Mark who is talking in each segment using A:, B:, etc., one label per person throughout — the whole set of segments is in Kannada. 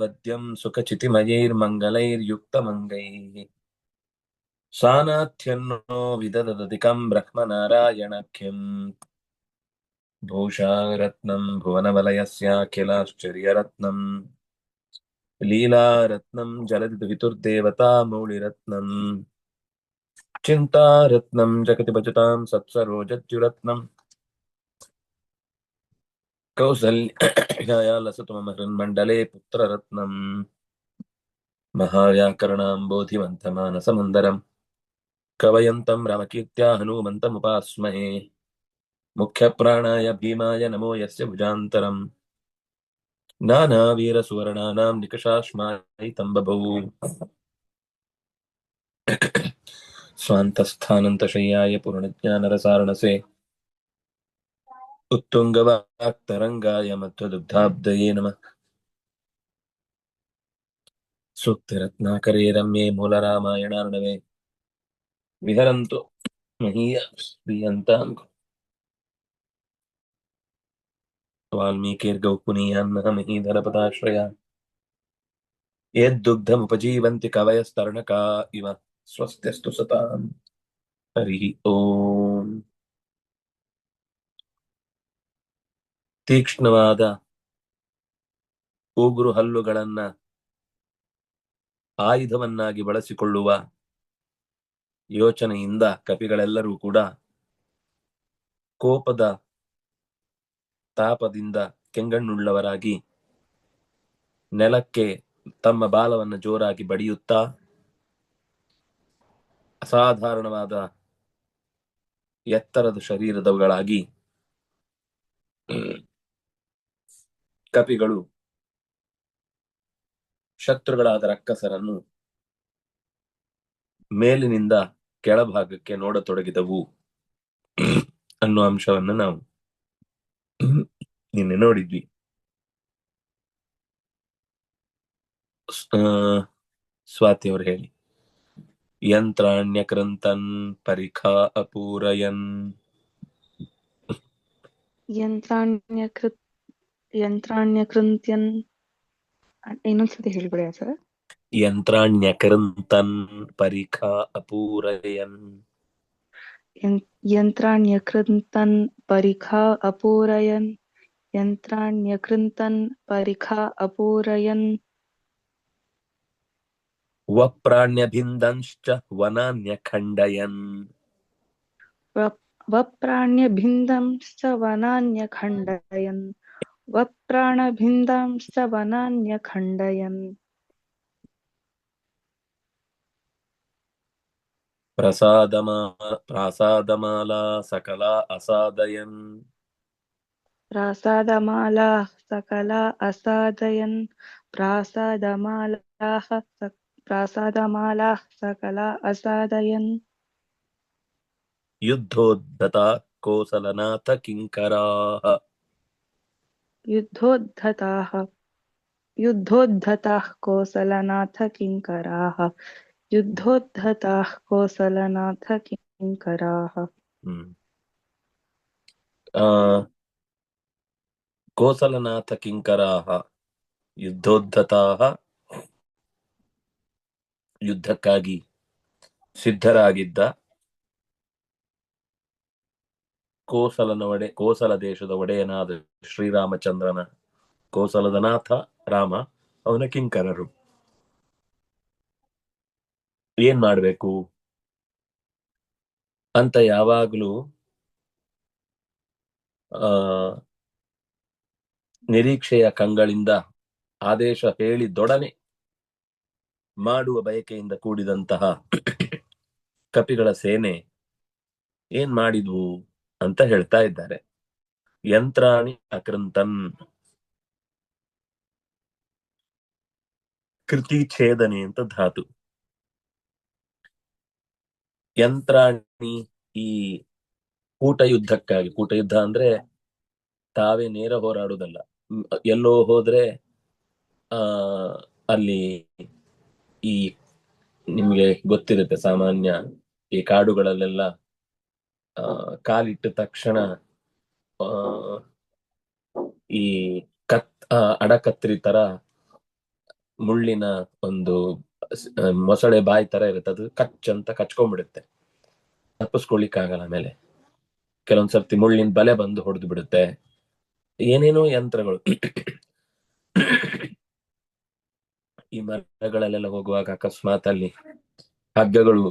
A: वद्यम् सुखचितिमयैर्मङ्गलैर्युक्तमङ्गैः सानाथ्यन्नो विददधिकम् ब्रह्मनारायणाख्यम् भूषारत्नम् भुवनवलयस्याखिलाश्चर्यरत्नम् लीलारत्नम् जलधिवितुर्देवता मौलिरत्नम् चिन्तारत्नम् जगति भजताम् सत्सरोजत्युरत्नम् कौसल्याया लसतु मम हृन्मण्डले पुत्ररत्नम् महाव्याकरणाम्बोधिमन्थमानसमन्दरम् कवयन्तम् रामकीर्त्या हनूमन्तमुपास्महे मुख्यप्राणाय भीमाय नमो यस्य भुजान्तरम् नानावीरसुवर्णानाम् निकषाश्मायितम् बभौ स्वान्तस्थानन्तशय्याय पूर्णज्ञानरसारणसे उत्तुङ्गवाक्तरङ्गाय मध्वदुग्धाब्दये नमः सूक्तिरत्नाकरे रम्ये मूलरामायणार्णवे। विहरन्तु महीय श्रीयन्ताम् वाल्मीकिर्गौपुनीयान्नः महीधरपदाश्रया यद्दुग्धमुपजीवन्ति कवयस्तरणका इव। स्वस्त्यस्तु सताम् हरिः ಓಂ ತೀಕ್ಷ್ಣವಾದ ಉಗುರು ಹಲ್ಲುಗಳನ್ನ ಆಯುಧವನ್ನಾಗಿ ಬಳಸಿಕೊಳ್ಳುವ ಯೋಚನೆಯಿಂದ ಕಪಿಗಳೆಲ್ಲರೂ ಕೂಡ ಕೋಪದ ತಾಪದಿಂದ ಕೆಂಗಣ್ಣುಳ್ಳವರಾಗಿ ನೆಲಕ್ಕೆ ತಮ್ಮ ಬಾಲವನ್ನು ಜೋರಾಗಿ ಬಡಿಯುತ್ತಾ ಅಸಾಧಾರಣವಾದ ಎತ್ತರದ ಶರೀರದವುಗಳಾಗಿ ಕಪಿಗಳು ಶತ್ರುಗಳಾದ ರಕ್ಕಸರನ್ನು ಮೇಲಿನಿಂದ ಕೆಳಭಾಗಕ್ಕೆ ನೋಡತೊಡಗಿದವು ಅನ್ನೋ ಅಂಶವನ್ನು ನಾವು ನಿನ್ನೆ ನೋಡಿದ್ವಿ. ಸ್ವಾತಿ ಅವರು ಹೇಳಿ ಯಂತ್ರಾಣ್ಯಕೃಂತನ್ ಪರಿಖಾ ಅಪೂರಯನ್.
B: ಯಂತ್ರಾಣ್ಯಕೃತ್ ಯಂತ್ರಾಣ್ಯಕೃಂತ್ಯನ್ ಅ- ಇನ್ನೊಂದ್ಸತಿ ಹೇಳ್ಬಿಡಿ ಸರ್
A: ಯಂತ್ರಾಣ್ಯಕೃಂತನ್ ಪರಿಖಾ ಅಪೂರಯನ್
B: ಯಂತ್ರಾಣ್ಯಕೃಂತನ್ ಪರಿಖಾ ಅಪೂರಯನ್ ಯಂತ್ರಾಣ್ಯಕೃಂತನ್ ಪರಿಖಾ ಅಪೂರಯನ್
A: ವಪ್ರಾಣ್ಯಭಿಂದಂಶ್ಚ ವನಾನ್ಯಖಂಡಯನ್
B: ವಪ್ರಾಣ್ಯಭಿಂದಂಶ್ಚ ವನಾನ್ಯಖಂಡಯನ್ ವಪ್ರಾಣಭಿಂದಂಶ್ಚ ವನಾನ್ಯಖಂಡಯನ್
A: ಪ್ರಸಾದಮಾ ಪ್ರಾಸಾದಮಾಲಾ ಸಕಲಾ ಅಸಾದಯನ್
B: ಪ್ರಾಸಾದಮಾಲಾ ಸಕಲಾ ಅಸಾದಯನ್ ಪ್ರಾಸಾದಮಾಲಾಃ ಸ- ಪ್ರಾಸಾದಮಾಲಾಃ ಸಕಲಾ ಅಸಾದಯನ್
A: ಯುದ್ಧೋದ್ಧತ ಕೋಸಲನಾಥ ಕಿಂಕರಾಃ
B: युद्धोद्धताः युद्धोद्धताः कोसलनाथ किङ्कराः युद्धोद्धताः कोसलनाथ किङ्कराः
A: ಹ್ಮ್ ಆ ಕೋಸಲನಾಥ ಕಿಂಕರಾಹ ಯುದ್ಧೋದ್ಧತಾಹ ಯುದ್ಧಕ್ಕಾಗಿ ಸಿದ್ಧರಾಗಿದ್ದ ಕೋಸಲನ ಒಡೆ, ಕೋಸಲ ದೇಶದ ಒಡೆಯನಾದ ಶ್ರೀರಾಮಚಂದ್ರನ ಕೋಸಲದ ನಾಥ ರಾಮ, ಅವನ ಕಿಂಕರರು. ಏನ್ ಮಾಡ್ಬೇಕು? ಅಂತ ಯಾವಾಗ್ಲೂ, ಆ, ನಿರೀಕ್ಷೆಯ ಕಂಗಳಿಂದ ಆದೇಶ ಹೇಳಿದೊಡನೆ ಮಾಡುವ ಬಯಕೆಯಿಂದ ಕೂಡಿದಂತಹ ಕಪಿಗಳ ಸೇನೆ ಏನ್ ಮಾಡಿದ್ವು? ಅಂತ ಹೇಳ್ತಾ ಇದ್ದಾರೆ. ಯಂತ್ರಾಣಿ ಅಕೃಂತನ್ ಕೃತಿ ಛೇದನೆ ಅಂತ ಧಾತು. ಯಂತ್ರಾಣಿ ಈ ಕೂಟ ಯುದ್ಧಕ್ಕಾಗಿ ಕೂಟ ಯುದ್ಧ ಅಂದ್ರೆ ತಾವೇ ನೇರ ಹೋರಾಡುವುದಲ್ಲ. ಎಲ್ಲೋ ಹೋದ್ರೆ, ಆ, ಅಲ್ಲಿ ಈ ನಿಮ್ಗೆ ಗೊತ್ತಿರುತ್ತೆ ಸಾಮಾನ್ಯ ಈ ಕಾಡುಗಳಲ್ಲೆಲ್ಲ ಕಾಲಿಟ್ಟ ತಕ್ಷಣ ಈ ಕತ್ ಅಡಕತ್ರಿ ತರ ಮುಳ್ಳಿನ ಒಂದು ಮೊಸಳೆ ಬಾಯಿ ತರ ಇರುತ್ತೆ. ಅದು ಕಚ್ ಅಂತ ಕಚ್ಕೊಂಡ್ಬಿಡುತ್ತೆ. ತಪ್ಪಿಸ್ಕೊಳ್ಲಿಕ್ಕೆ ಆಗಲ್ಲ ಆಮೇಲೆ. ಕೆಲವೊಂದ್ ಸರ್ತಿ ಮುಳ್ಳಿನ ಬಲೆ ಬಂದು ಹೊಡೆದು ಬಿಡುತ್ತೆ ಏನೇನೋ ಯಂತ್ರಗಳು. ಈ ಮರಗಳಲ್ಲೆಲ್ಲ ಹೋಗುವಾಗ ಅಕಸ್ಮಾತ್ ಅಲ್ಲಿ ಹಗ್ಗಗಳು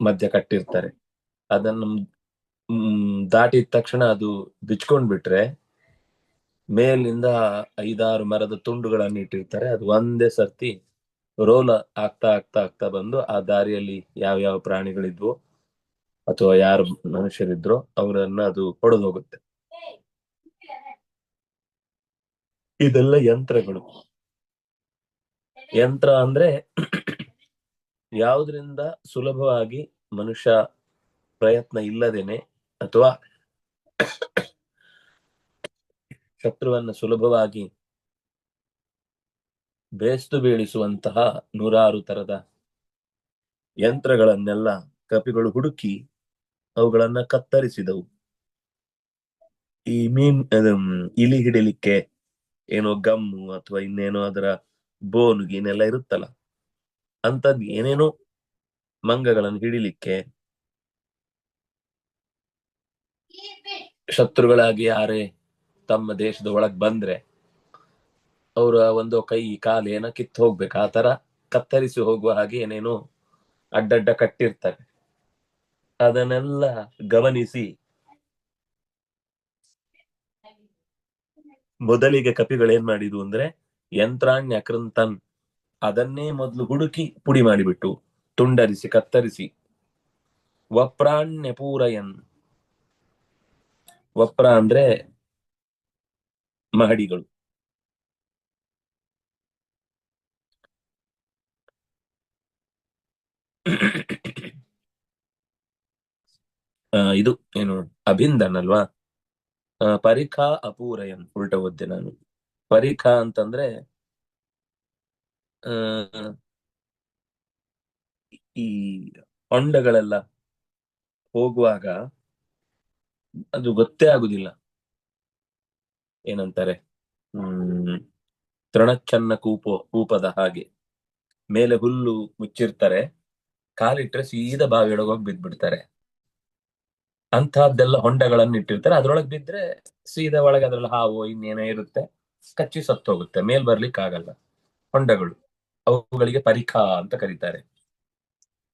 A: ಮಧ್ಯ ಕಟ್ಟಿರ್ತಾರೆ. ಅದನ್ನು ದಾಟಿದ ತಕ್ಷಣ ಅದು ಬಿಚ್ಕೊಂಡ್ ಬಿಟ್ರೆ ಮೇಲಿಂದ ಐದಾರು ಮರದ ತುಂಡುಗಳನ್ನು ಇಟ್ಟಿರ್ತಾರೆ. ಅದು ಒಂದೇ ಸರ್ತಿ ರೋಲ್ ಆಗ್ತಾ ಆಗ್ತಾ ಆಗ್ತಾ ಬಂದು ಆ ದಾರಿಯಲ್ಲಿ ಯಾವ ಯಾವ ಪ್ರಾಣಿಗಳಿದ್ವು ಅಥವಾ ಯಾರು ಮನುಷ್ಯರಿದ್ರು ಅವರನ್ನ ಅದು ಹೊಡೆದು ಹೋಗುತ್ತೆ. ಇದೆಲ್ಲ ಯಂತ್ರಗಳು. ಯಂತ್ರ ಅಂದ್ರೆ ಯಾವುದರಿಂದ ಸುಲಭವಾಗಿ ಮನುಷ್ಯ ಪ್ರಯತ್ನ ಇಲ್ಲದೇನೆ ಅಥವಾ ಶತ್ರುವನ್ನು ಸುಲಭವಾಗಿ ಬೇಸ್ತು ಬೀಳಿಸುವಂತಹ ನೂರಾರು ತರದ ಯಂತ್ರಗಳನ್ನೆಲ್ಲ ಕಪಿಗಳು ಹುಡುಕಿ ಅವುಗಳನ್ನ ಕತ್ತರಿಸಿದವು. ಈ ಮೀನ್ ಇಲಿ ಹಿಡಿಲಿಕ್ಕೆ ಏನೋ ಗಮ್ಮು ಅಥವಾ ಇನ್ನೇನೋ ಅದರ ಬೋನು ಗೀನೆಲ್ಲ ಇರುತ್ತಲ್ಲ ಅಂತದ್ ಏನೇನೋ ಮಂಗಗಳನ್ನು ಹಿಡಿಲಿಕ್ಕೆ ಶತ್ರುಗಳಾಗಿ ಯಾರೇ ತಮ್ಮ ದೇಶದ ಒಳಗ್ ಬಂದ್ರೆ ಅವರ ಒಂದು ಕೈ, ಕಾಲು ಏನೋ ಕಿತ್ತು ಹೋಗ್ಬೇಕು. ಆ ತರ ಕತ್ತರಿಸಿ ಹೋಗುವ ಹಾಗೆ ಏನೇನೋ ಅಡ್ಡಡ್ಡ ಕಟ್ಟಿರ್ತಾರೆ ಅದನ್ನೆಲ್ಲ ಗಮನಿಸಿ. ಮೊದಲಿಗೆ ಕಪಿಗಳೇನ್ ಮಾಡಿದ್ವು ಅಂದ್ರೆ ಯಂತ್ರಾಣ್ಯ ಕೃಂತನ್ ಅದನ್ನೇ ಮೊದಲು ಹುಡುಕಿ ಪುಡಿ ಮಾಡಿಬಿಟ್ಟು, ತುಂಡರಿಸಿ, ಕತ್ತರಿಸಿ ವಪ್ರಾಣ್ಯ ಪೂರಯನ್ ವಪ್ರ ಅಂದ್ರೆ ಮಹಡಿಗಳು. ಇದು ಏನು ಅಭಿಂದನ್ ಅಲ್ವಾ? ಪರಿಖಾ ಅಪೂರಯನ್ ಉಲ್ಟ ಓದ್ದೆ ನಾನು. ಪರಿಖಾ ಅಂತಂದ್ರೆ ಈ ಹೊಂಡಗಳೆಲ್ಲ ಹೋಗುವಾಗ ಅದು ಗೊತ್ತೇ ಆಗುದಿಲ್ಲ. ಏನಂತಾರೆ? ಹ್ಮ್ ತೃಣಚ್ಚನ್ನ ಕೂಪೋ, ಕೂಪದ ಹಾಗೆ. ಮೇಲೆ ಹುಲ್ಲು ಮುಚ್ಚಿರ್ತಾರೆ. ಕಾಲಿಟ್ರೆ ಸೀದಾ ಬಾವಿಯೊಳಗೆ ಹೋಗಿ ಬಿದ್ದ್ಬಿಡ್ತಾರೆ ಅಂತಹದ್ದೆಲ್ಲ ಹೊಂಡಗಳನ್ನು ಇಟ್ಟಿರ್ತಾರೆ ಅದ್ರೊಳಗೆ ಬಿದ್ರೆ ಸೀದಾ ಒಳಗೆ ಅದ್ರಲ್ಲಿ ಹಾವು ಇನ್ನೇನೋ ಇರುತ್ತೆ. ಕಚ್ಚಿ ಸತ್ತು ಹೋಗುತ್ತೆ. ಮೇಲ್ ಬರ್ಲಿಕ್ಕೆ ಆಗಲ್ಲ ಹೊಂಡಗಳು. ಅವುಗಳಿಗೆ ಪರಿಖಾ ಅಂತ ಕರೀತಾರೆ.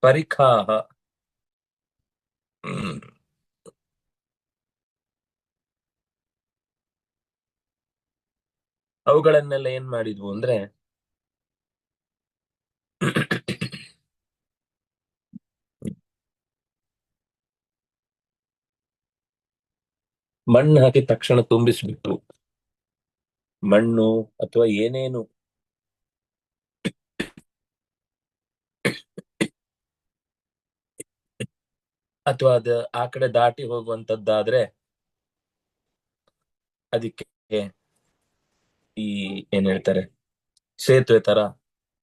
A: ಪರಿಖಾಹ. ಅವುಗಳನ್ನೆಲ್ಲ ಏನ್ ಮಾಡಿದ್ವು ಅಂದ್ರೆ ಮಣ್ಣು ಹಾಕಿ ತಕ್ಷಣ ತುಂಬಿಸ್ಬಿಟ್ಟು ಮಣ್ಣು ಅಥವಾ ಏನೇನು ಅಥವಾ ಅದ ಆ ಕಡೆ ದಾಟಿ ಹೋಗುವಂತದ್ದಾದ್ರೆ ಅದಕ್ಕೆ ಈ ಏನ್ ಹೇಳ್ತಾರೆ ಸೇತುವೆ ತರ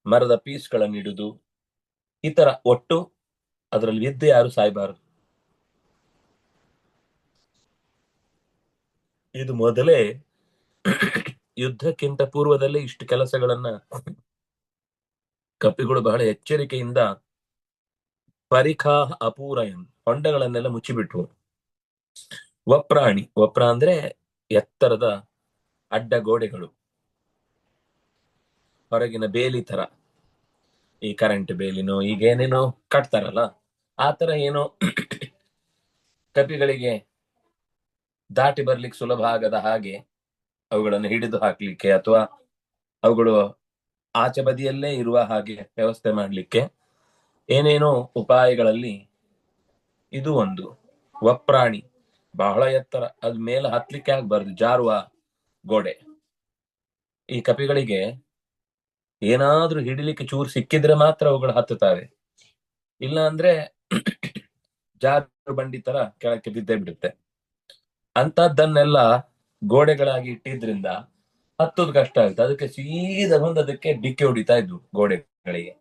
A: ಮರದ ಪೀಸ್ಗಳನ್ನು ಇಡುದು ಈ ತರ ಒಟ್ಟು ಅದರಲ್ಲಿ ವಿದ್ಯೆ ಯಾರು ಸಾಯ್ಬಾರದು? ಇದು ಮೊದಲೇ ಯುದ್ಧಕ್ಕಿಂತ ಪೂರ್ವದಲ್ಲೇ ಇಷ್ಟು ಕೆಲಸಗಳನ್ನ ಕಪಿಗಳು ಬಹಳ ಎಚ್ಚರಿಕೆಯಿಂದ ಪರಿಖಾ ಅಪೂರಯನ್ ಹೊಂಡಗಳನ್ನೆಲ್ಲ ಮುಚ್ಚಿಬಿಟ್ವು ವಪ್ರಾಣಿ, ವಪ್ರ ಅಂದ್ರೆ ಎತ್ತರದ ಅಡ್ಡ ಗೋಡೆಗಳು ಹೊರಗಿನ ಬೇಲಿ ತರ. ಈ ಕರೆಂಟ್ ಬೇಲಿನೋ, ಈಗ ಏನೇನೋ ಕಟ್ತಾರಲ್ಲ, ಆ ತರ ಏನೋ ಕಪಿಗಳಿಗೆ ದಾಟಿ ಬರ್ಲಿಕ್ಕೆ ಸುಲಭ ಆಗದ ಹಾಗೆ ಅವುಗಳನ್ನು ಹಿಡಿದು ಹಾಕ್ಲಿಕ್ಕೆ ಅಥವಾ ಅವುಗಳು ಆಚೆ ಬದಿಯಲ್ಲೇ ಇರುವ ಹಾಗೆ ವ್ಯವಸ್ಥೆ ಮಾಡಲಿಕ್ಕೆ ಏನೇನೋ ಉಪಾಯಗಳಲ್ಲಿ ಇದು ಒಂದು. ವಪ್ರಾಣಿ, ಬಹಳ ಎತ್ತರ. ಅದ್ ಮೇಲೆ ಹತ್ಲಿಕ್ಕೆ ಆಗ್ಬಾರ್ದು, ಜಾರುವ ಗೋಡೆ. ಈ ಕಪಿಗಳಿಗೆ ಏನಾದ್ರೂ ಹಿಡಿಲಿಕ್ಕೆ ಚೂರು ಸಿಕ್ಕಿದ್ರೆ ಮಾತ್ರ ಅವುಗಳು ಹತ್ತುತ್ತವೆ. ಇಲ್ಲ ಅಂದ್ರೆ ಜಾರು ಬಂಡಿ ತರ ಕೆಳಕ್ಕೆ ಬಿದ್ದೇ ಬಿಡುತ್ತೆ. ಅಂತದ್ದನ್ನೆಲ್ಲ ಗೋಡೆಗಳಾಗಿ ಇಟ್ಟಿದ್ರಿಂದ ಹತ್ತೋದು ಕಷ್ಟ ಆಗುತ್ತೆ. ಅದಕ್ಕೆ ಸೀದಾ ಬಂದು ಅದಕ್ಕೆ ಡಿಕ್ಕೆ ಹೊಡಿತಾ ಇದ್ವು ಗೋಡೆಗಳಿಗೆ.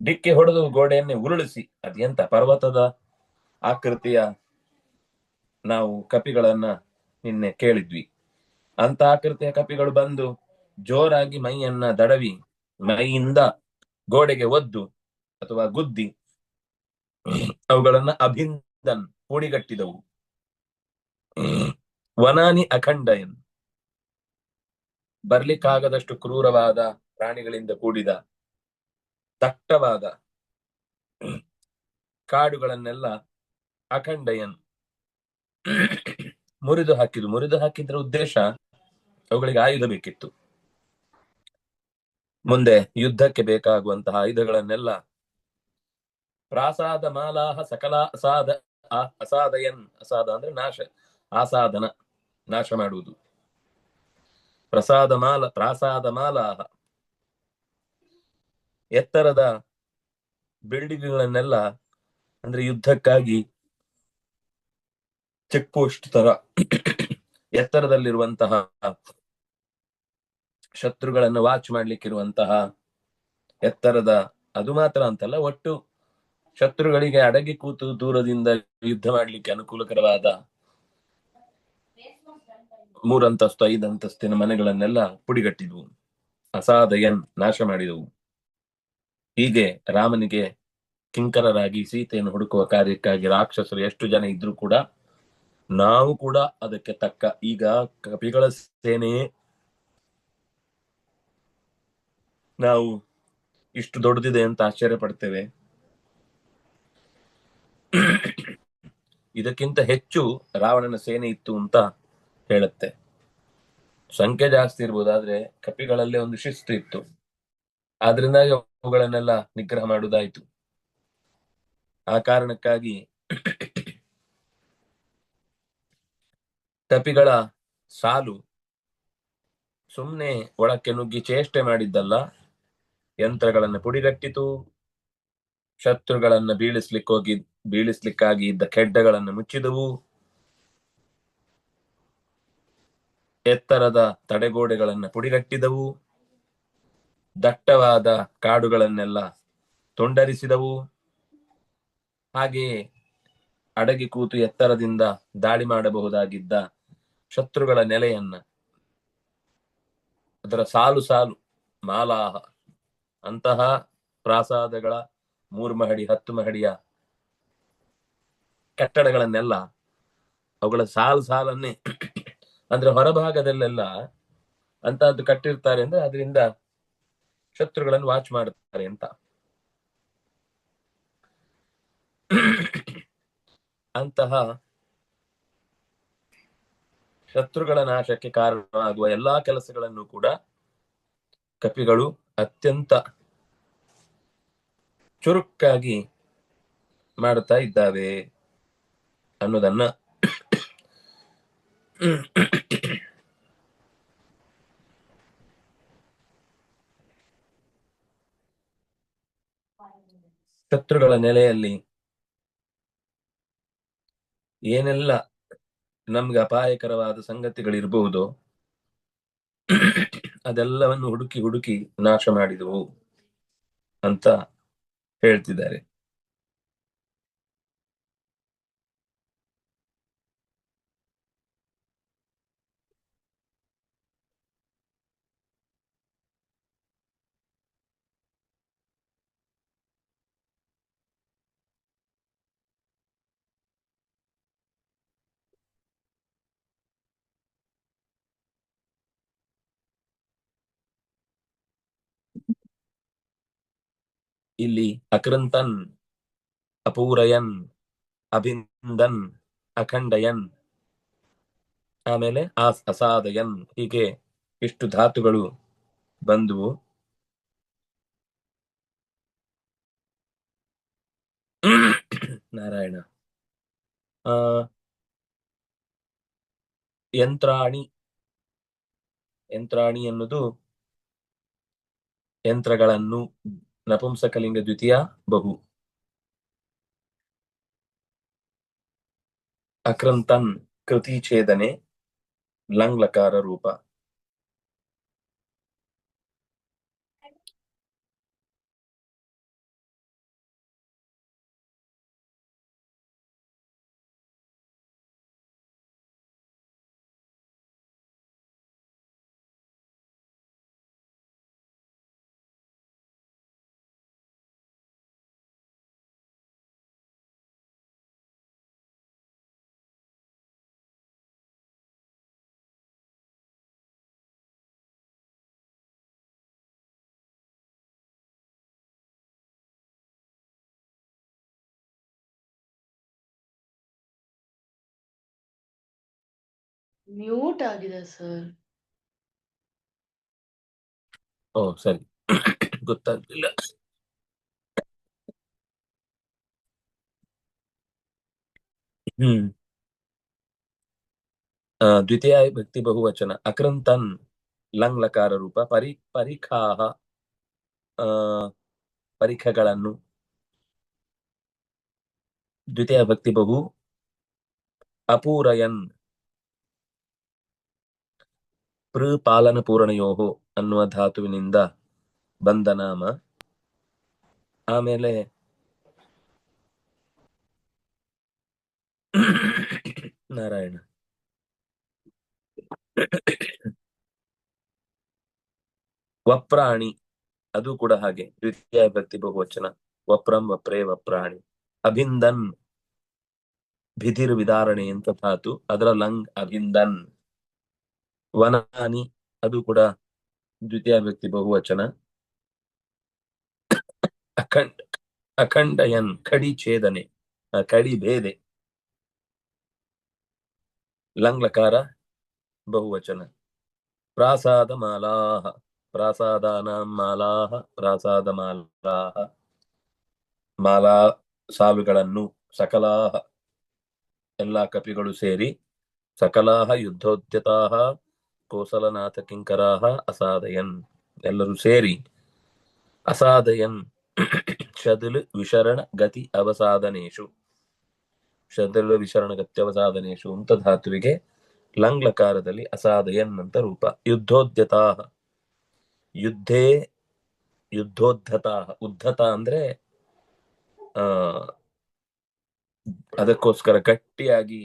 A: ಡಿಕ್ಕೆ ಹೊಡೆದು ಗೋಡೆಯನ್ನೇ ಉರುಳಿಸಿ ಅದೆಂತ ಪರ್ವತದ ಆಕೃತಿಯ ನಾವು ಕಪಿಗಳನ್ನ ನಿನ್ನೆ ಕೇಳಿದ್ವಿ. ಅಂತ ಆಕೃತಿಯ ಕಪಿಗಳು ಬಂದು ಜೋರಾಗಿ ಮೈಯನ್ನ ದಡವಿ ಮೈಯಿಂದ ಗೋಡೆಗೆ ಒದ್ದು ಅಥವಾ ಗುದ್ದಿ ಅವುಗಳನ್ನ ಅಭಿಂದನ್ ಪುಡಿಗಟ್ಟಿದವು ವನಾನಿ ಅಖಂಡಯನ್. ಬರ್ಲಿಕ್ಕಾಗದಷ್ಟು ಕ್ರೂರವಾದ ಪ್ರಾಣಿಗಳಿಂದ ಕೂಡಿದ ದಟ್ಟವಾದ ಕಾಡುಗಳನ್ನೆಲ್ಲ ಅಖಂಡಯನ್ ಮುರಿದು ಹಾಕಿದ್ರು ಮುರಿದು ಹಾಕಿದ್ರ ಉದ್ದೇಶ ಅವುಗಳಿಗೆ ಆಯುಧ ಬೇಕಿತ್ತು. ಮುಂದೆ ಯುದ್ಧಕ್ಕೆ ಬೇಕಾಗುವಂತಹ ಆಯುಧಗಳನ್ನೆಲ್ಲ ಪ್ರಾಸಾದ ಮಾಲಾಹ ಸಕಲ ಅಸಾದ ಅಸಾದಯನ್ ಅಸಾದ ಅಂದ್ರೆ ನಾಶ, ಆಸಾದನ ನಾಶ ಮಾಡುವುದು. ಪ್ರಸಾದ ಮಾಲ, ಪ್ರಾಸಾದ ಮಾಲಾಹ. ಎತ್ತರದ ಬಿಲ್ಡಿಂಗ್ಗಳನ್ನೆಲ್ಲ ಅಂದ್ರೆ ಯುದ್ಧಕ್ಕಾಗಿ ಚೆಕ್ ಪೋಸ್ಟ್ ತರ ಎತ್ತರದಲ್ಲಿರುವಂತಹ ಶತ್ರುಗಳನ್ನು ವಾಚ್ ಮಾಡ್ಲಿಕ್ಕಿರುವಂತಹ ಎತ್ತರದ ಅದು ಮಾತ್ರ ಅಂತಲ್ಲ, ಒಟ್ಟು ಶತ್ರುಗಳಿಗೆ ಅಡಗಿ ಕೂತು ದೂರದಿಂದ ಯುದ್ಧ ಮಾಡ್ಲಿಕ್ಕೆ ಅನುಕೂಲಕರವಾದ ಮೂರಂತಸ್ತು, ಐದಂತಸ್ತಿನ ಮನೆಗಳನ್ನೆಲ್ಲ ಪುಡಿಗಟ್ಟಿದ್ವು, ಅಸಾಧಯನ್ ನಾಶ ಮಾಡಿದವು. ಹೀಗೆ ರಾಮನಿಗೆ ಕಿಂಕರರಾಗಿ ಸೀತೆಯನ್ನು ಹುಡುಕುವ ಕಾರ್ಯಕ್ಕಾಗಿ ರಾಕ್ಷಸರು ಎಷ್ಟು ಜನ ಇದ್ರು ಕೂಡ, ನಾವು ಕೂಡ ಅದಕ್ಕೆ ತಕ್ಕ ಈಗ ಕಪಿಗಳ ಸೇನೆಯೇ ನಾವು ಇಷ್ಟು ದೊಡ್ಡದಿದೆ ಅಂತ ಆಶ್ಚರ್ಯ ಪಡ್ತೇವೆ. ಇದಕ್ಕಿಂತ ಹೆಚ್ಚು ರಾವಣನ ಸೇನೆ ಇತ್ತು ಅಂತ ಹೇಳುತ್ತೆ. ಸಂಖ್ಯೆ ಜಾಸ್ತಿ ಇರ್ಬೋದಾದ್ರೆ ಕಪಿಗಳಲ್ಲೇ ಒಂದು ಶಿಸ್ತು ಇತ್ತು. ಆದ್ರಿಂದಾಗಿ ಅವುಗಳನ್ನೆಲ್ಲ ನಿಗ್ರಹ ಮಾಡುದಾಯ್ತು ಆ ಕಾರಣಕ್ಕಾಗಿ ಕಪಿಗಳ ಸಾಲು ಸುಮ್ಮನೆ ಒಳಕ್ಕೆ ನುಗ್ಗಿ ಚೇಷ್ಟೆ ಮಾಡಿದ್ದಲ್ಲ. ಯಂತ್ರಗಳನ್ನು ಪುಡಿಗಟ್ಟಿತು ಶತ್ರುಗಳನ್ನ ಬೀಳಿಸ್ಲಿಕ್ಕೋಗಿ, ಬೀಳಿಸ್ಲಿಕ್ಕಾಗಿ ಇದ್ದ ಕೆಡ್ಡಗಳನ್ನು ಮುಚ್ಚಿದವು. ಎತ್ತರದ ತಡೆಗೋಡೆಗಳನ್ನು ಪುಡಿಗಟ್ಟಿದವು ದಟ್ಟವಾದ ಕಾಡುಗಳನ್ನೆಲ್ಲ ತೊಂಡರಿಸಿದವು. ಹಾಗೆಯೇ ಅಡಗಿ ಕೂತು ಎತ್ತರದಿಂದ ದಾಳಿ ಮಾಡಬಹುದಾಗಿದ್ದ ಶತ್ರುಗಳ ನೆಲೆಯನ್ನ, ಅದರ ಸಾಲು ಸಾಲು, ಮಾಲಾಹ ಅಂತಹ ಪ್ರಾಸಾದಗಳ ಮೂರು ಮಹಡಿ, ಹತ್ತು ಮಹಡಿಯ ಕಟ್ಟಡಗಳನ್ನೆಲ್ಲ ಅವುಗಳ ಸಾಲು ಸಾಲನ್ನೇ ಅಂದ್ರೆ ಹೊರಭಾಗದಲ್ಲೆಲ್ಲ ಅಂತಹದ್ದು ಕಟ್ಟಿರ್ತಾರೆ ಅಂದ್ರೆ ಅದರಿಂದ ಶತ್ರುಗಳನ್ನು ವಾಚ್ ಮಾಡುತ್ತಾರೆ ಅಂತ. ಅಂತಹ ಶತ್ರುಗಳ ನಾಶಕ್ಕೆ ಕಾರಣವಾಗುವ ಎಲ್ಲಾ ಕೆಲಸಗಳನ್ನು ಕೂಡ ಕಪಿಗಳು ಅತ್ಯಂತ ಚುರುಕಾಗಿ ಮಾಡ್ತಾ ಇದ್ದಾವೆ ಅನ್ನೋದನ್ನ ಶತ್ರುಗಳ ನೆಲೆಯಲ್ಲಿ ಏನೆಲ್ಲ ನಮ್ಗೆ ಅಪಾಯಕರವಾದ ಸಂಗತಿಗಳಿರಬಹುದು ಅದೆಲ್ಲವನ್ನು ಹುಡುಕಿ ಹುಡುಕಿ ನಾಶ ಮಾಡಿದವು ಅಂತ ಹೇಳ್ತಿದ್ದಾರೆ. ಇಲ್ಲಿ ಅಕೃಂತನ್, ಅಪೂರಯನ್, ಅಭಿಂದನ್, ಅಖಂಡಯನ್, ಆಮೇಲೆ ಆಸ್ ಅಸಾದಯನ್ ಹೀಗೆ ಇಷ್ಟು ಧಾತುಗಳು ಬಂದುವು. ನಾರಾಯಣ. ಆ, ಯಂತ್ರಾಣಿ ಯಂತ್ರಾಣಿ ಅನ್ನೋದು ಯಂತ್ರಗಳನ್ನು ನಪುಂಸಕಲಿಂಗ ದ್ವಿತೀಯ ಬಹು ಅಕ್ರಂತನ್ ಕೃತಿ ಛೇದನೆ ಲಂಗ್ಲಕಾರ ರೂಪ
C: ಮ್ಯೂಟ್ ಆಗಿದೆ ಸರ್
A: ಓ, ಸರಿ. ಗೊತ್ತಾಗ್ಲಿಲ್ಲ. ಹ್ಮ್. ದ್ವಿತೀಯ ಭಕ್ತಿ ಬಹುವಚನ. ಅಕ್ರಂತನ್ ಲಂಗ್ ಲಕಾರ ರೂಪ. ಪರಿ ಆ, ಪರಿಖಗಳನ್ನು. ದ್ವಿತೀಯ ಭಕ್ತಿ ಬಹು ಅಪೂರಯನ್ ಪಾಲನ ಪೂರಣಯೋಹು ಅನ್ನುವ ಧಾತುವಿನಿಂದ ಬಂದ ನಾಮ. ಆಮೇಲೆ ನಾರಾಯಣ. ವಪ್ರಾಣಿ, ಅದು ಕೂಡ ಹಾಗೆ, ದ್ವಿತೀಯ ಭಕ್ತಿ ಬಹುವಚನ. ವಪ್ರಂ ವಪ್ರೇ ವಪ್ರಾಣಿ. ಅಭಿಂದನ್ ಭಿಧಿರ್ ವಿದಾರಣೆ ಅಂತ ಧಾತು. ಅದರ ಲಂಗ್ ಅಭಿಂದನ್. ವನಾನಿ, ಅದು ಕೂಡ ದ್ವಿತೀಯ ವ್ಯಕ್ತಿ ಬಹುವಚನ. ಅಖಂಡ, ಅಖಂಡಯನ್, ಕಡಿ ಛೇದನೆ ಕಡಿ ಭೇದೆ. ಲಂಗ್ಲಕಾರ, ಬಹುವಚನ. ಪ್ರಾಸಾದ ಮಾಲಾಹ, ಪ್ರಾಸಾದಾನಾಂ ಮಾಲಾಹ, ಪ್ರಾಸಾದ ಮಾಲಾಹ. ಮಾಲಾ ಸಾಲುಗಳನ್ನು ಸಕಲಾಹ. ಎಲ್ಲಾ ಕಪಿಗಳು ಸೇರಿ ಸಕಲಾಹ ಯುದ್ಧೋದ್ಯತಾಹ. ಕೋಸಲನಾಥ ಕಿಂಕರಾಹ ಅಸಾದಯನ್. ಎಲ್ಲರೂ ಸೇರಿ ಅಸಾದಯನ್. ಶದಲ್ ವಿಶರಣ ಗತಿ ಅವಸಾದನೇಶು. ಶದಲ್ ವಿಶರಣ ಗತಿ ಅವಸಾದನೇಶು ಅಂತ ಧಾತುವಿಗೆ ಲಂಗ್ಲಕಾರದಲ್ಲಿ ಅಸಾದಯನ್ ಅಂತ ರೂಪ. ಯುದ್ಧೋದ್ಯತಾ ಯುದ್ಧೇ ಯುದ್ಧೋದ್ಧತಾ ಉದ್ಧತ ಅಂದ್ರೆ ಅದಕ್ಕೋಸ್ಕರ ಗಟ್ಟಿಯಾಗಿ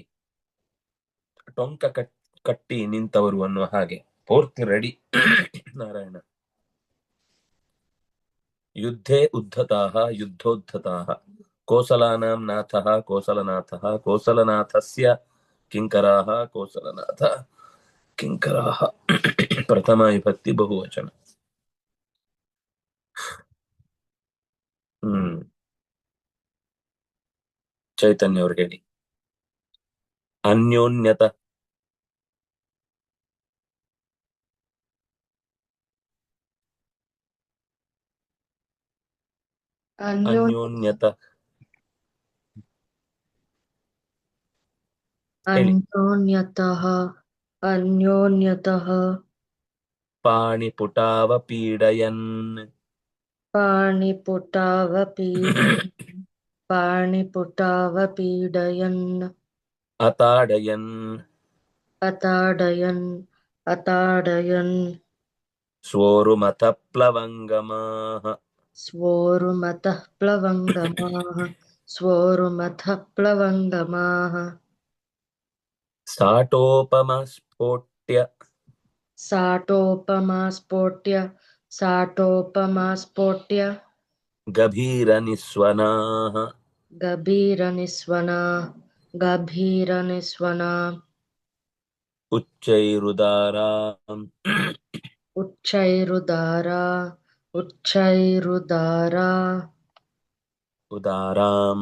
A: ಟೊಂಕ ಕಟ್ ಕಟ್ಟಿ ನಿಂತವರು ಅನ್ನುವ ಹಾಗೆ. ಪೂರ್ತಿ ರೆಡಿ. ನಾರಾಯಣ. ಯುದ್ಧೇ ಉದ್ಧತಾಹ, ಯುದ್ಧೋದ್ಧತಾಹ. ಕೋಸಲಾನಾಂ ನಾಥಃ, ಕೋಸಲನಾಥಃ, ಕೋಸಲನಾಥಸ್ಯ ಕಿಂಕರಾಹ, ಕೋಸಲನಾಥ ಕಿಂಕರಾಹ. ಪ್ರಥಮ ವಿಭಕ್ತಿ ಬಹುವಚನ. ಹ್ಮ್. ಚೈತನ್ಯ ಅವ್ರಿಗೆ ಹೇಳಿ. ಅನ್ಯೋನ್ಯತ
C: ಅನ್ಯೋನ್ಯ
A: ಅನ್ಯೋನ್ಯತ ಹೇಳಿ
C: ಅನ್ಯೋನ್ಯತಃ ಅನ್ಯೋನ್ಯತಃ
A: ಪಾಣಿಪುಟಾವಪೀಡಯನ್
C: ಪಾಣಿಪುಟಾವಪೀಡಯನ್ ಪಾಣಿಪುಟಾವಪೀಡಯನ್
A: ಅತಾಡಯನ್
C: ಅತಾಡಯನ್ ಅತಾಡಯನ್
A: ಸ್ವೋರುಮಥ ಪ್ಲವಂಗಮಾಹ
C: ಸ್ವೋರುಮತಃ स्वोरुमतः प्लवङ्गमाः स्वोरुमतः
A: प्लवङ्गमाः साटोपमास्फोट्य
C: साटोपमास्फोट्य साटोपमास्फोट्य गभीरनिस्वनाः गभीरनिस्वना
A: गभीरनिस्वना उच्चैरुदारा
C: उच्चैरुदारा ಗಭೀರನಿಸ್ವನಾ
A: ಉಚ್ಚೈರುದಾರಾಂ
C: ಉಚ್ಚೈರುದಾರಾ ಉಚ್ಚೈರುದಾರಾ
A: ಉದಾರಾಂ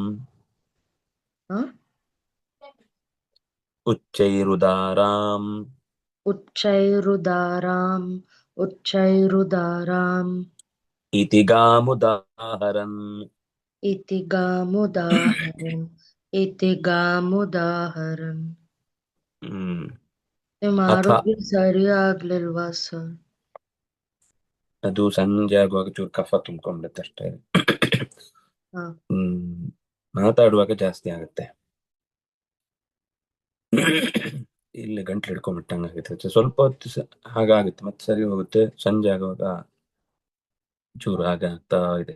C: ಹ?
A: ಉಚ್ಚೈರುದಾರಾಂ
C: ಉಚ್ಚೈರುದಾರಾಂ ಉಚ್ಚೈರುದಾರಾಂ
A: ಇತಿ ಗಾಮುದಾಹರನ್
C: ಇತಿ ಗಾಮುದಾಹರನ್ ಇತಿ ಗಾಮುದಾಹರನ್
A: ಹ್ಮ್
C: ನಿಮ್ಮ
A: ಅಥ
C: ಆರೋಗ್ಯ ಸರಿ ಆಗ್ಲಿಲ್ವಾ ಸರ್
A: ಅದು ಸಂಜೆ ಆಗುವಾಗ ಚೂರು ಕಫ ತುಂಬಿಕೊಂಡತ್ತೆ ಅಷ್ಟೇ ಹ್ಮ್ ಮಾತಾಡುವಾಗ ಜಾಸ್ತಿ ಆಗುತ್ತೆ ಇಲ್ಲಿ ಗಂಟ್ಲು ಹಿಡ್ಕೊಂಡ್ಬಿಟ್ಟಂಗೆ ಆಗುತ್ತೆ ಸ್ವಲ್ಪ ಹೊತ್ತು ಹಾಗಾಗುತ್ತೆ ಮತ್ತೆ ಸರಿ ಹೋಗುತ್ತೆ ಸಂಜೆ ಆಗುವಾಗ ಚೂರು ಹಾಗೆ ಆಗ್ತಾ ಇದೆ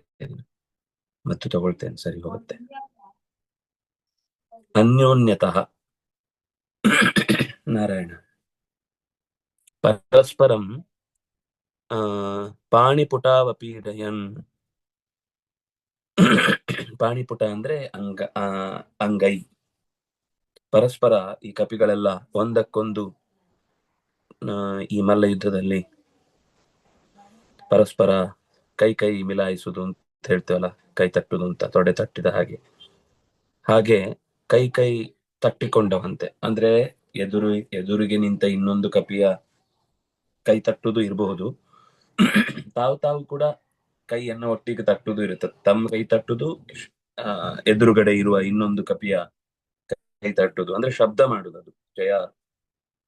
A: ಮತ್ತೆ ತಗೊಳ್ತೇನೆ ಸರಿ ಹೋಗುತ್ತೆ ಅನ್ಯೋನ್ಯತಃ ನಾರಾಯಣ ಪರಸ್ಪರಂ ಪಾಣಿಪುಟಾವಪೀಡಯನ್ ಪಾಣಿಪುಟ ಅಂದ್ರೆ ಅಂಗ ಅಂಗೈ. ಪರಸ್ಪರ ಈ ಕಪಿಗಳೆಲ್ಲ ಒಂದಕ್ಕೊಂದು ಈ ಮಲ್ಲ ಯುದ್ಧದಲ್ಲಿ ಪರಸ್ಪರ ಕೈ ಕೈ ಮಿಲಾಯಿಸುವುದು ಅಂತ ಹೇಳ್ತೇವಲ್ಲ, ಕೈ ತಟ್ಟುದು ಅಂತ, ತೊಡೆ ತಟ್ಟಿದ ಹಾಗೆ. ಹಾಗೆ ಕೈ ಕೈ ತಟ್ಟಿಕೊಂಡವಂತೆ. ಅಂದ್ರೆ ಎದುರು, ಎದುರಿಗೆ ನಿಂತ ಇನ್ನೊಂದು ಕಪಿಯ ಕೈ ತಟ್ಟುದು ಇರಬಹುದು. ತಾವು ತಾವು ಕೂಡ ಕೈಯನ್ನು ಒಟ್ಟಿಗೆ ತಟ್ಟುದು ಇರುತ್ತೆ. ತಮ್ಮ ಕೈ ತಟ್ಟುದು, ಆ, ಎದುರುಗಡೆ ಇರುವ ಇನ್ನೊಂದು ಕಪಿಯ ಕೈ ತಟ್ಟುದು. ಅಂದ್ರೆ ಶಬ್ದ ಮಾಡುದು ಅದು. ಜಯ,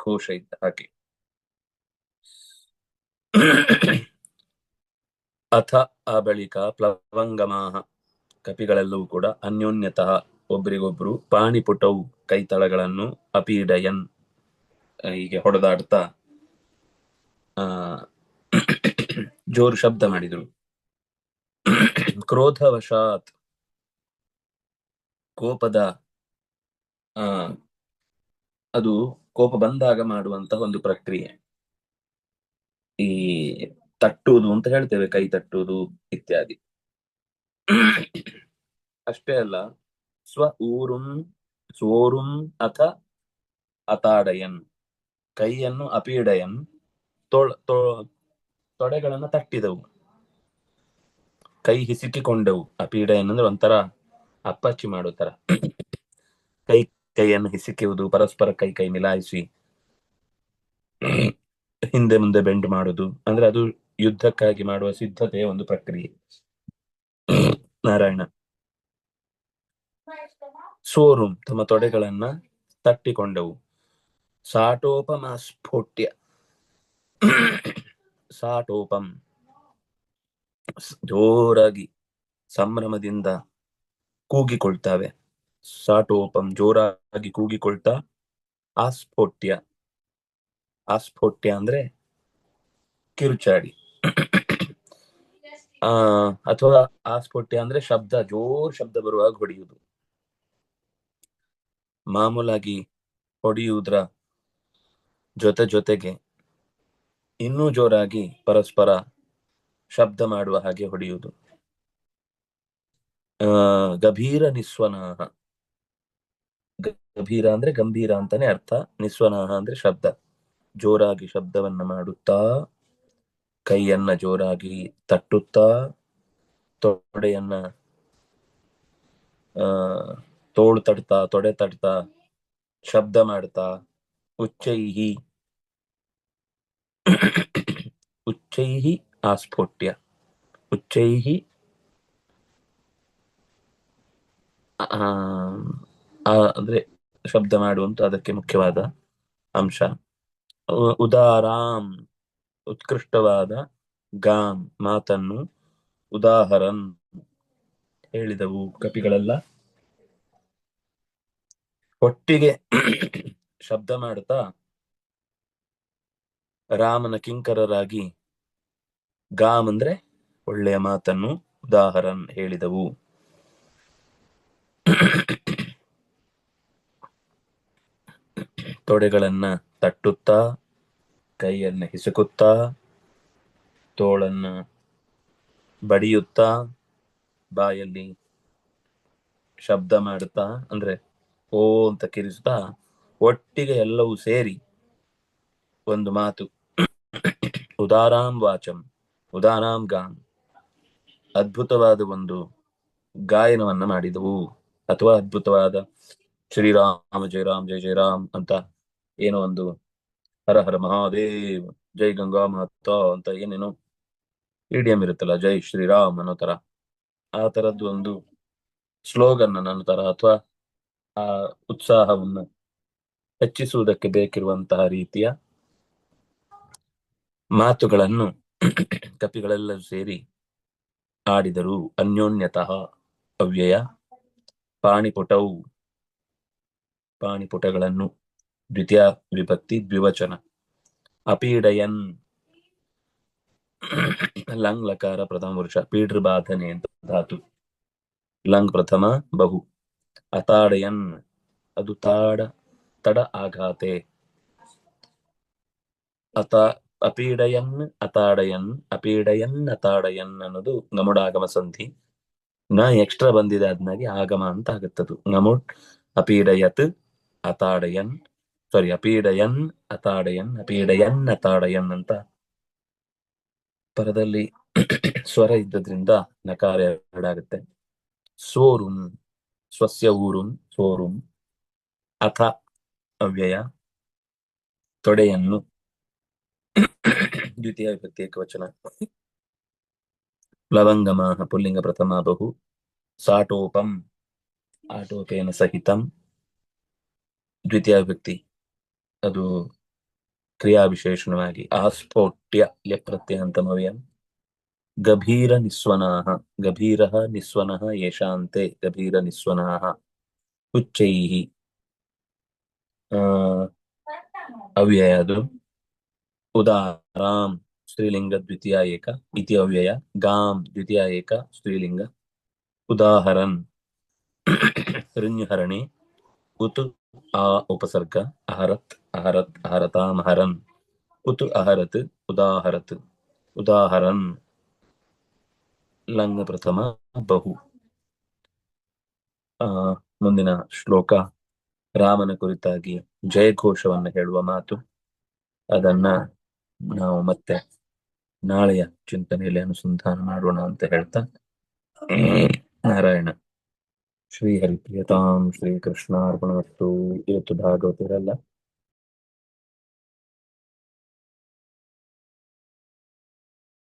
A: ಘೋಷ ಇದ್ದ ಹಾಗೆ. ಅಥ ಆ ಬಳಿಕ ಪ್ಲವಂಗಮಾಹ ಕಪಿಗಳೆಲ್ಲವೂ ಕೂಡ ಅನ್ಯೋನ್ಯತಃ ಒಬ್ರಿಗೊಬ್ರು ಪಾಣಿಪುಟವು ಕೈತಳಗಳನ್ನು ಅಪೀಡಯನ್ ಹೀಗೆ ಹೊಡೆದಾಡ್ತಾ, ಆ ಜೋರು ಶಬ್ದ ಮಾಡಿದ್ರು ಕ್ರೋಧವಶಾತ್. ಕೋಪದ, ಆ, ಅದು ಕೋಪ ಬಂದಾಗ ಮಾಡುವಂತಹ ಒಂದು ಪ್ರಕ್ರಿಯೆ. ಈ ತಟ್ಟುವುದು ಅಂತ ಹೇಳ್ತೇವೆ, ಕೈ ತಟ್ಟುವುದು ಇತ್ಯಾದಿ. ಅಷ್ಟೇ ಅಲ್ಲ, ಸ್ವ ಊರುಂ, ಸೋರುಂ ಅಥ ಅತಾಡಯನ್. ಕೈಯನ್ನು ಅಪೀಡಯನ್, ತೊಳ್ ತೊ- ತೊಡೆಗಳನ್ನ ತಟ್ಟಿದವು. ಕೈ ಹಿಸುಕಿಕೊಂಡವು. ಪೀಡೆ ಏನಂದ್ರೆ ಒಂಥರ ಅಪ್ಪಚ್ಚಿ ಮಾಡೋ ತರ ಕೈ ಕೈಯನ್ನು ಹಿಸುಕುವುದು, ಪರಸ್ಪರ ಕೈ ಕೈ ಮಿಲಾಯಿಸಿ, ಹಿಂದೆ ಮುಂದೆ ಬೆಂಡ್ ಮಾಡುದು ಅಂದ್ರೆ ಅದು ಯುದ್ಧಕ್ಕಾಗಿ ಮಾಡುವ ಸಿದ್ಧತೆಯ ಒಂದು ಪ್ರಕ್ರಿಯೆ. ನಾರಾಯಣ. ಸೋರುಂ ತಮ್ಮ ತೊಡೆಗಳನ್ನ ತಟ್ಟಿಕೊಂಡವು. ಸಾಟೋಪಮ ಸ್ಫೋಟ್ಯ ಸಾಟೋಪಂ ಜೋರಾಗಿ ಸಂಭ್ರಮದಿಂದ ಕೂಗಿಕೊಳ್ತಾವೆ. ಸಾಟೋಪಂ ಜೋರಾಗಿ ಕೂಗಿಕೊಳ್ತಾ ಆಸ್ಫೋಟ್ಯ. ಆಸ್ಫೋಟ್ಯ ಅಂದ್ರೆ ಕಿರುಚಾಡಿ. ಆ, ಅಥವಾ ಆಸ್ಫೋಟ್ಯ ಅಂದ್ರೆ ಶಬ್ದ, ಜೋರ್ ಶಬ್ದ ಬರುವಾಗ ಹೊಡೆಯುವುದು. ಮಾಮೂಲಾಗಿ ಹೊಡೆಯುವುದರ ಜೊತೆ ಜೊತೆಗೆ ಇನ್ನೂ ಜೋರಾಗಿ ಪರಸ್ಪರ ಶಬ್ದ ಮಾಡುವ ಹಾಗೆ ಹೊಡೆಯುವುದು. ಆ, ಗಭೀರ ನಿಸ್ವನಾಹ. ಗಭೀರ ಅಂದ್ರೆ ಗಂಭೀರ ಅಂತಾನೆ ಅರ್ಥ. ನಿಸ್ವನಾಹ ಅಂದ್ರೆ ಶಬ್ದ. ಜೋರಾಗಿ ಶಬ್ದವನ್ನ ಮಾಡುತ್ತಾ, ಕೈಯನ್ನ ಜೋರಾಗಿ ತಟ್ಟುತ್ತಾ, ತೊಡೆಯನ್ನ, ಆ, ತೋಳು ತಡ್ತಾ, ತೊಡೆ ತಡ್ತಾ, ಶಬ್ದ ಮಾಡ್ತಾ, ಉಚ್ಚೈಹಿ. ಉಚ್ಚೈಹಿ ಆ ಆ, ಅಂದ್ರೆ ಶಬ್ದ ಮಾಡುವಂತ ಅದಕ್ಕೆ ಮುಖ್ಯವಾದ ಅಂಶ. ಉದಾರಾಂ ಉತ್ಕೃಷ್ಟವಾದ ಗಾಂ ಮಾತನ್ನು ಉದಾಹರನ್ ಹೇಳಿದವು ಕಪಿಗಳೆಲ್ಲ. ಒಟ್ಟಿಗೆ ಶಬ್ದ ಮಾಡುತ್ತಾ ರಾಮನ ಕಿಂಕರರಾಗಿ ಗಾಮ್ ಅಂದ್ರೆ ಒಳ್ಳೆಯ ಮಾತನ್ನು ಉದಾಹರನ್ ಹೇಳಿದವು. ತೊಡೆಗಳನ್ನ ತಟ್ಟುತ್ತಾ, ಕೈಯನ್ನ ಹಿಸುಕುತ್ತಾ, ತೋಳನ್ನ ಬಡಿಯುತ್ತಾ, ಬಾಯಲ್ಲಿ ಶಬ್ದ ಮಾಡುತ್ತಾ, ಅಂದ್ರೆ ಓ ಅಂತ ಕಿರಿಸುತ್ತಾ, ಒಟ್ಟಿಗೆ ಎಲ್ಲವೂ ಸೇರಿ ಒಂದು ಮಾತು ಉದಾರಾಂ ವಾಚಂ, ಉದಾರಾಂ ಗಾನ್ ಅದ್ಭುತವಾದ ಒಂದು ಗಾಯನವನ್ನ ಮಾಡಿದವು. ಅಥವಾ ಅದ್ಭುತವಾದ ಶ್ರೀರಾಮ ಜಯ ರಾಮ್ ಜಯ ಜಯ ರಾಮ್ ಅಂತ ಏನೋ ಒಂದು ಹರ ಹರ ಮಹಾದೇವ್, ಜೈ ಗಂಗಾ ಮಹತ್ವ ಅಂತ ಏನೇನೋ ಇಡಿಯಂ ಇರುತ್ತಲ್ಲ, ಜೈ ಶ್ರೀರಾಮ್ ಅನ್ನೋ ತರ ಆ ತರದ್ದು ಒಂದು ಸ್ಲೋಗನ್ ಅನ್ನೋ ತರ ಅಥವಾ ಆ ಉತ್ಸಾಹವನ್ನು ಹೆಚ್ಚಿಸುವುದಕ್ಕೆ ಬೇಕಿರುವಂತಹ ರೀತಿಯ ಮಾತುಗಳನ್ನು ಕಪಿಗಳೆಲ್ಲ ಸೇರಿ ಆಡಿದರು. ಅನ್ಯೋನ್ಯತಃ ಅವ್ಯಯ ಪಾಣಿಪುಟವು ಪಾಣಿಪುಟಗಳನ್ನು ದ್ವಿತೀಯ ವಿಭಕ್ತಿ ದ್ವಿವಚನ. ಅಪೀಡಯನ್ ಲಂಗ್ ಲಕಾರ ಪ್ರಥಮ ಪುರುಷ. ಪೀಡೃಬಾಧನೆ ಅಂತ ಧಾತು. ಲಂಗ್ ಪ್ರಥಮ ಬಹು. ಅತಾಡಯನ್ ಅದು ತಾಡ, ತಡ ಆಘಾತೆ. ಅತ ಅಪೀಡಯನ್, ಅತಾಡಯನ್ ಅಪೀಡಯನ್, ಅತಾಡಯನ್ ಅನ್ನೋದು ನಮುಡಾಗಮ ಸಂಧಿ. ನ ಎಕ್ಸ್ಟ್ರಾ ಬಂದಿದೆ ಅದ್ನಾಗಿ ಆಗಮ ಅಂತ ಆಗುತ್ತದು. ನಮುಡ್, ಅಪೀಡಯತ್, ಅತಾಡಯನ್ ಸಾರಿ ಅಪೀಡಯನ್, ಅತಾಡಯನ್ ಅಪೀಡಯನ್, ಅತಾಡಯನ್ ಅಂತ ಪರದಲ್ಲಿ ಸ್ವರ ಇದ್ದದ್ರಿಂದ ನಕಾರ ಎರಡಾಗುತ್ತೆ. ಸೋರುಂ, ಸ್ವಸ್ಯ ಊರುಂ, ಸೋರುಂ, ಅಥ, ಅವ್ಯಯ, ತೊಡೆಯನ್ನು ದ್ವಿತೀಯ ವಿಭಕ್ತಿ ಏಕವಚನ ಪ್ಲವಂಗಮಾಹ ಪುಲ್ಲಿಂಗ ಪ್ರಥಮ ಬಹು ಸಾಟೋಪಂ ಆಟೋಪೇನ ಸಹಿತಂ. ದ್ವಿತೀಯ ವಿಭಕ್ತಿ ಅದು ಕ್ರಿಯಾ ವಿಶೇಷಣವಾಗಿ ಆಸ್ಫೋಟ್ಯ ಲೆಪ್ರತ್ಯಂತಮವ್ಯಂ ಗಭೀರ ನಿಸ್ವನಾಹ, ಗಭೀರ ನಿಸ್ವನಃ ಯಶಾಂತೆ, ಗಭೀರ ನಿಸ್ವನಾಹ. ಉಚ್ಚೈ ಅವ್ಯಯ ಅದು. ಉದಾರಾಂ ಸ್ತ್ರೀಲಿಂಗ ದ್ವಿತೀಯ ಏಕ ಇತಿ ಅವ್ಯಯ. ಗಾಂ ದ್ವಿತೀಯ ಏಕ ಸ್ತ್ರೀಲಿಂಗ. ಉದಾಹರನ್ ಋಣ್ಯಹರಣಿ ಉತ್ ಆ ಉಪಸರ್ಗ. ಅಹರತ್ ಅಹರತ್, ಅಹರತಾಂ ಹರನ್ ಉತ್ ಅಹರತ್, ಉದಾಹರತ್. ಉದಾಹರನ್ ಲಂಗ ಪ್ರಥಮ ಬಹು. ಆ, ಮುಂದಿನ ಶ್ಲೋಕ. ರಾಮನ ಕುರಿತಾಗಿ ಜಯಘೋಷವನ್ನು ಹೇಳುವ ಮಾತು. ಅದನ್ನ ನಾವು ಮತ್ತೆ ನಾಳೆಯ ಚಿಂತನೆಯಲ್ಲಿ ಅನುಸಂಧಾನ ಮಾಡೋಣ ಅಂತ ಹೇಳ್ತಾ ನಾರಾಯಣ. ಶ್ರೀ ಹರಿಪ್ರಿಯತಾಂ ಶ್ರೀ ಕೃಷ್ಣಾರ್ಪಣವಸ್ತು ಇವತ್ತು ಭಾಗವತರಲ್ಲ